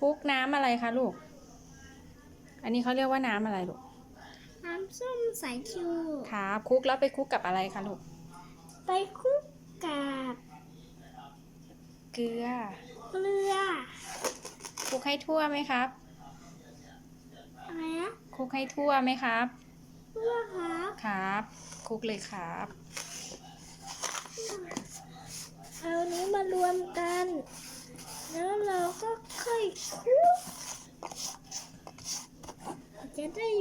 คลุกน้ำอะไรคะลูก อันนี้เขาเรียกว่าน้ำอะไรลูก น้ำส้มสายชูครับคลุกแล้วไปคลุกกับอะไรคะลูก ไปคลุกกับเกลือ เกลือคลุกให้ทั่วไหมครับ อะไรนะคลุกให้ทั่วไหมครับ เกลือครับครับคลุกเลยครับ เอานี้มารวมกัน แล้ว такой. Я даю.